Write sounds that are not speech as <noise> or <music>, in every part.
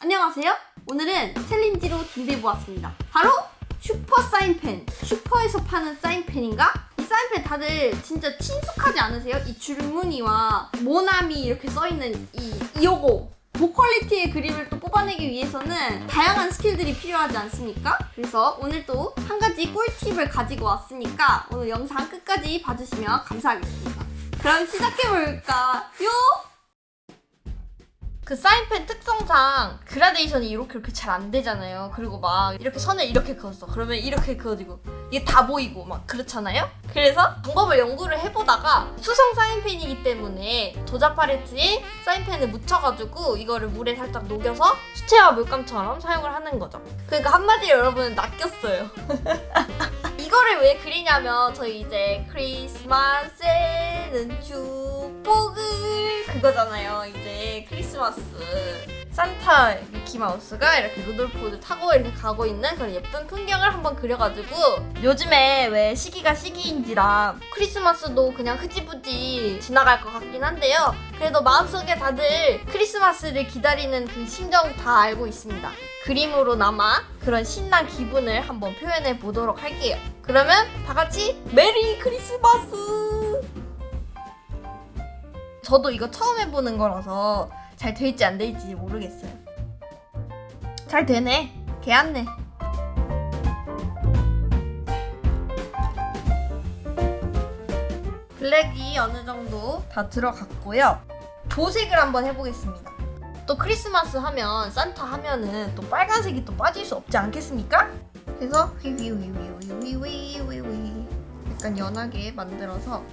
안녕하세요. 오늘은 챌린지로 준비해보았습니다. 바로 슈퍼 사인펜. 슈퍼에서 파는 사인펜인가? 이 사인펜 다들 진짜 친숙하지 않으세요? 이 줄무늬와 모나미 이렇게 써있는 이, 이 요거. 고퀄리티의 그림을 또 뽑아내기 위해서는 다양한 스킬들이 필요하지 않습니까? 그래서 오늘 또 한 가지 꿀팁을 가지고 왔으니까 오늘 영상 끝까지 봐주시면 감사하겠습니다. 그럼 시작해볼까요? 그 사인펜 특성상 그라데이션이 이렇게 이렇게 잘 안 되잖아요. 그리고 막 이렇게 선을 이렇게 그었어. 그러면 이렇게 그어지고 이게 다 보이고 막 그렇잖아요. 그래서 방법을 연구를 해보다가 수성 사인펜이기 때문에 도자 팔레트에 사인펜을 묻혀가지고 이거를 물에 살짝 녹여서 수채화 물감처럼 사용을 하는 거죠. 그러니까 한마디로 여러분은 낚였어요. <laughs> 이거를 왜 그리냐면 저희 이제 크리스마스에는 축복을 그거잖아요. 이제 크리스마스 산타 미키마우스가 이렇게 루돌프를 타고 이렇게 가고 있는 그런 예쁜 풍경을 한번 그려가지고 요즘에 왜 시기가 시기인지라 크리스마스도 그냥 흐지부지 지나갈 것 같긴 한데요. 그래도 마음속에 다들 크리스마스를 기다리는 그 심정 다 알고 있습니다. 그림으로나마 그런 신난 기분을 한번 표현해 보도록 할게요. 그러면 다 같이 메리 크리스마스! 저도 이거 처음 해보는 거라서 잘 될지 안 될지 모르겠어요. 잘 되네. 개안네. 블랙이 어느 정도 다 들어갔고요. 도색을 한번 해보겠습니다. 또 크리스마스 하면 산타 하면은 또 빨간색이 또 빠질 수 없지 않겠습니까? 그래서 휘휘휘휘휘휘휘휘 약간 연하게 만들어서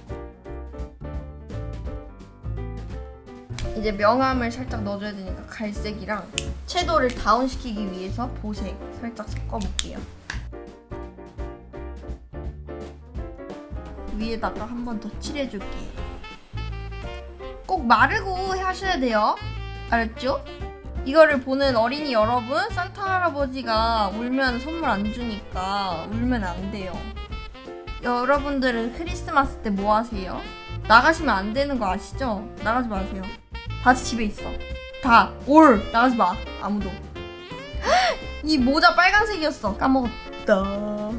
이제 명암을 살짝 넣어줘야 되니까 갈색이랑 채도를 다운시키기 위해서 보색 살짝 섞어볼게요. 위에다가 한 번 더 칠해줄게요. 꼭 마르고 하셔야 돼요. 알았죠? 이거를 보는 어린이 여러분, 산타 할아버지가 울면 선물 안 주니까 울면 안 돼요. 여러분들은 크리스마스 때 뭐 하세요? 나가시면 안 되는 거 아시죠? 나가지 마세요. 다 집에 있어. 다. 올! 나가지 마. 아무도. <gasps> 이 모자 빨간색이었어. 까먹었다.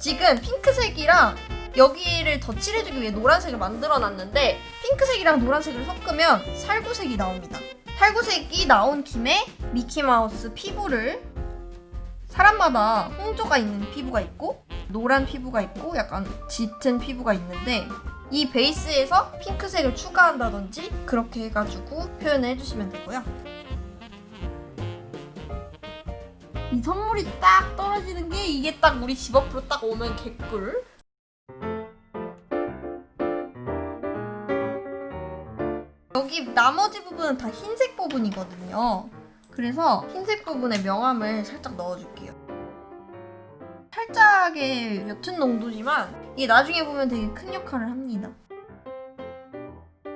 지금 핑크색이랑 여기를 더 칠해주기 위해 노란색을 만들어 놨는데 핑크색이랑 노란색을 섞으면 살구색이 나옵니다. 살구색이 나온 김에 미키마우스 피부를 사람마다 홍조가 있는 피부가 있고 노란 피부가 있고 약간 짙은 피부가 있는데 이 베이스에서 핑크색을 추가한다든지 그렇게 해가지고 표현을 해주시면 되고요. 이 선물이 딱 떨어지는 게 이게 딱 우리 집 앞으로 딱 오면 개꿀. 여기 나머지 부분은 다 흰색 부분이거든요. 그래서 흰색 부분에 명암을 살짝 넣어줄게요. 살짝의 옅은 농도지만 이게 나중에 보면 되게 큰 역할을 합니다.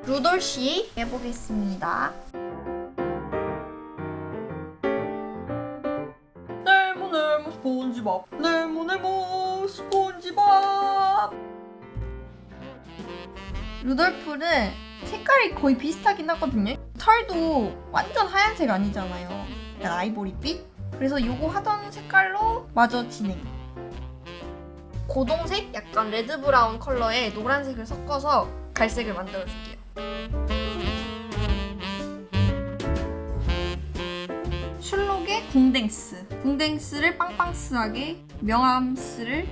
루돌씨 해보겠습니다. 네모 네모 스폰지밥 네모 네모 스폰지밥 루돌프는 색깔이 거의 비슷하긴 하거든요 털도 완전 하얀색 아니잖아요. 약간 아이보리빛? 그래서 요거 하던 색깔로 마저 진행. 고동색? 약간 레드 브라운 컬러에 노란색을 섞어서 갈색을 만들어 줄게요. 슐록의 궁댕스. 궁댕스를 빵빵스하게 명암스를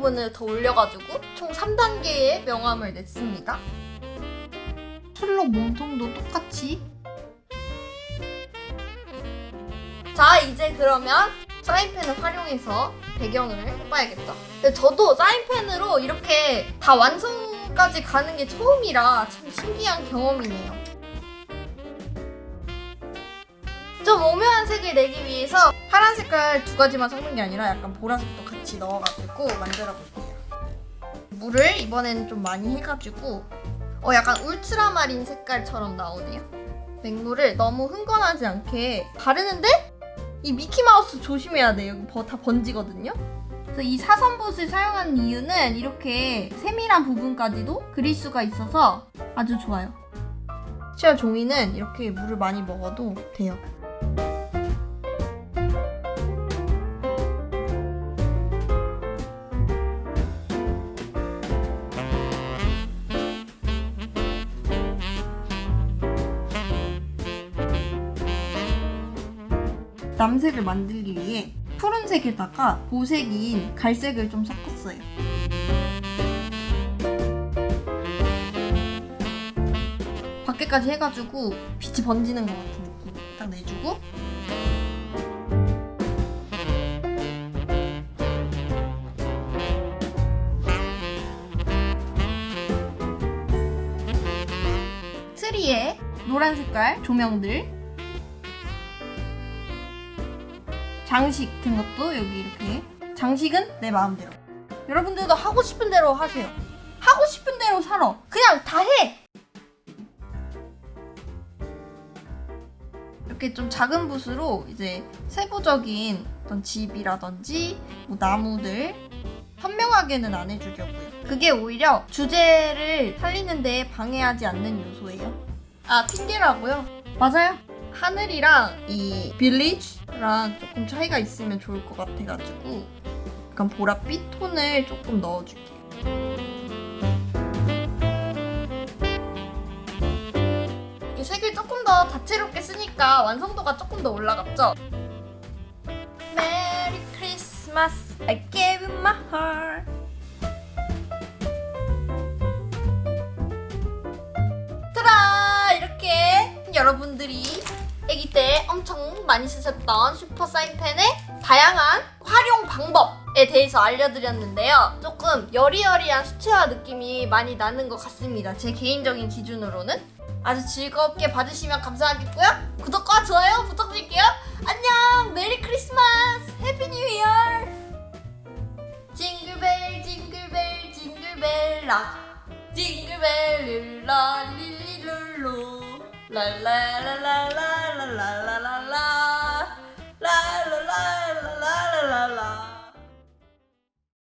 부분을 더 올려가지고 총 3단계의 명암을 냈습니다. 슐록 몸통도 똑같이. 자 이제 그러면 사인펜을 활용해서 배경을 해봐야겠죠 근데 저도 사인펜으로 이렇게 다 완성까지 가는 게 처음이라 참 신기한 경험이네요 좀 오묘한 색을 내기 위해서 파란 색깔 두 가지만 섞는 게 아니라 약간 보라색도 같이 넣어가지고 만들어 볼게요 물을 이번에는 좀 많이 해가지고 어 약간 울트라마린 색깔처럼 나오네요 맹물을 너무 흥건하지 않게 바르는데 이 미키마우스 조심해야 돼요. 여기 버- 다 번지거든요. 그래서 이 사선붓을 사용하는 이유는 이렇게 세밀한 부분까지도 그릴 수가 있어서 아주 좋아요. 시아 종이는 이렇게 물을 많이 먹어도 돼요. 남색을 만들기 위해 푸른색에다가 보색인 갈색을 좀 섞었어요. 밖에까지 해가지고 빛이 번지는 것 같은 느낌 딱 내주고. 트리에 노란 색깔 조명들. 장식 같은 것도 여기 이렇게. 장식은 내 마음대로. 여러분들도 하고 싶은 대로 하세요. 하고 싶은 대로 살아. 그냥 다 해 이렇게 좀 작은 붓으로 이제 세부적인 어떤 집이라든지 뭐 나무들 선명하게는 안 해주려고요. 그게 오히려 주제를 살리는데 방해하지 않는 요소예요. 아 핑계라고요? 맞아요. 하늘이랑 이 빌리지랑 조금 차이가 있으면 좋을 것 같아가지고 약간 보랏빛 톤을 조금 넣어줄게요. 쓰니까 완성도가 조금 더 올라갔죠? 메리 크리스마스 I gave my heart. 짜라 이렇게 여러분들이 아기 때 엄청 많이 쓰셨던 슈퍼 사인펜의 다양한 활용 방법 에 대해서 알려드렸는데요. 조금 여리여리한 수채화 느낌이 많이 나는 것 같습니다. 제 개인적인 기준으로는. 아주 즐겁게 봐주시면 감사하겠고요. 구독과 좋아요 부탁드릴게요. 안녕! 메리 크리스마스! 해피 뉴 이어! 징글벨 징글벨 징글벨 락 징글벨 룰라 릴리룰루 랄랄랄랄라